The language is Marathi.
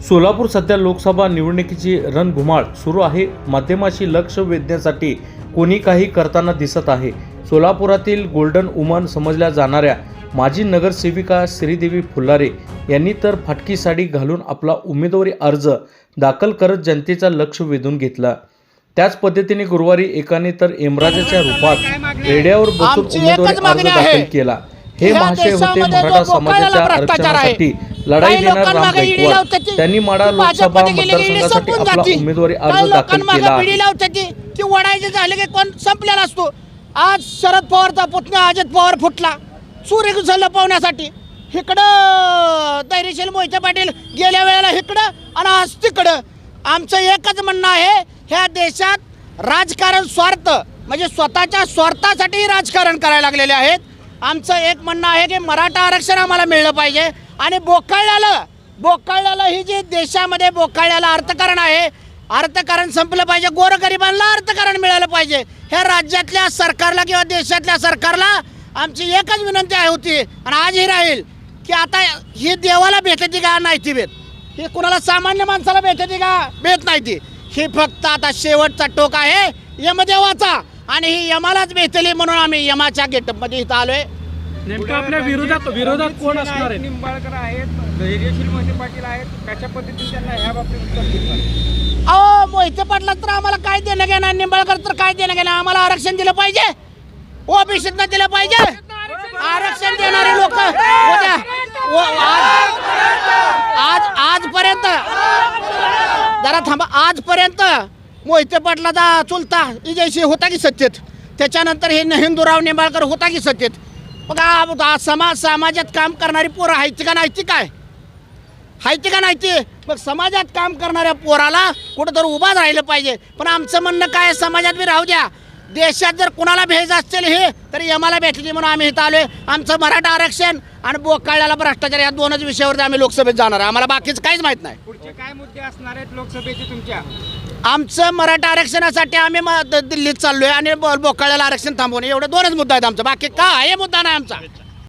सोलापूर सध्या लोकसभा निवडणुकीची रणधुमाळ सुरू आहे माध्यमाशी लक्ष वेधण्यासाठी कोणी काही करताना दिसत आहे सोलापुरातील गोल्डन वुमन समजल्या जाणाऱ्या माजी नगरसेविका श्रीदेवी फुल्लारे यांनी तर फाटकी साडी घालून आपला उमेदवारी अर्ज दाखल करत जनतेचा लक्ष वेधून घेतला त्याच पद्धतीने गुरुवारी एकाने तर एमराजाच्या रूपात रेड्यावर बसून उमेदवारी अर्ज दाखल. केला हे महाशय होते मराठा समाजाच्या. आरक्षणासाठी लढाई देणार राम गायकवाड. त्यांनी माडा लोकसभा मतदारसंघासाठी आपला. उमेदवारी अर्ज दाखल केला की वडायचे झाले की कोण संपलेला असतो. आज शरद पवारचा पुतण्या अजित पवार फुटला. सूर्य लपवण्यासाठी इकडं धैर्यशील मोहिते पाटील गेल्या वेळेला इकडं आणि आज तिकडं. आमचं एकच म्हणणं आहे ह्या देशात राजकारण स्वार्थ म्हणजे स्वतःच्या स्वार्थासाठी राजकारण करायला लागलेले आहेत. आमचं एक म्हणणं आहे की मराठा आरक्षण आम्हाला मिळलं पाहिजे. आणि बोकाळल्याला बोकाळल्याला ही जी देशामध्ये बोकाळल्याला अर्थकारण आहे अर्थकारण संपलं पाहिजे गोरगरिबांना अर्थकारण मिळालं पाहिजे. ह्या राज्यातल्या सरकारला किंवा देशातल्या सरकारला आमची एकच विनंती आहे होती आणि आज ही राहील की आता ही देवाला भेटते का नाही ती भेट? ही कुणाला सामान्य माणसाला भेटते का भेट नाही ती? ही फक्त आता शेवटचा टोक आहे. यमदेवाचा. आणि ही यमालाच भेटली म्हणून आम्ही यमाच्या गेटअपमध्ये इथं आलोय. नेमकं आपल्या विरोधात विरोधात कोण असणार आहे? निंबाळकर आहेत धैर्यशील मोहिते पाटील आहेत कशा पद्धतीने त्यांना ह्या बाबतीत उत्तर देतात? अहो मोहिते पाटला तर आम्हाला काय देणं घेणं निंबाळकर तर काय देणं घेणं आम्हाला आरक्षण दिलं पाहिजे. ओबीसीत दिलं पाहिजे. आरक्षण देणारे लोक उद्या आज आजपर्यंत जरा थांबा. आजपर्यंत मोहिते पाटलाचा चुलता इजयशी होता की सत्तेत त्याच्यानंतर हे हिंदूराव निंबाळकर होता की सत्तेत मग समाज समाजात काम करणारी पोरं आहेत का नाही ती काय? हायती का नाही ते? मग समाजात काम करणाऱ्या पोराला कुठंतरी उभा राहिलं पाहिजे. पण आमचं म्हणणं काय समाजात बी राहू द्या. देशात जर कुणाला भेज असतील हे तर यमाला भेटली म्हणून आम्ही इथं आलोय. आमचं मराठा आरक्षण आणि बोकाळ्याला भ्रष्टाचार या दोनच विषयावरती आम्ही लोकसभेत जाणार आहे. आम्हाला बाकीचं काहीच माहीत नाही. पुढचे काय मुद्दे असणार आहेत लोकसभेचे तुमच्या? आमचं मराठा आरक्षणासाठी आम्ही म- द- दिल्लीत चाललोय आणि बो- बोकाळ्याला आरक्षण थांबवणे. एवढे दोनच मुद्दा आहेत आमचं. बाकी काय? हे मुद्दा नाही आमचा.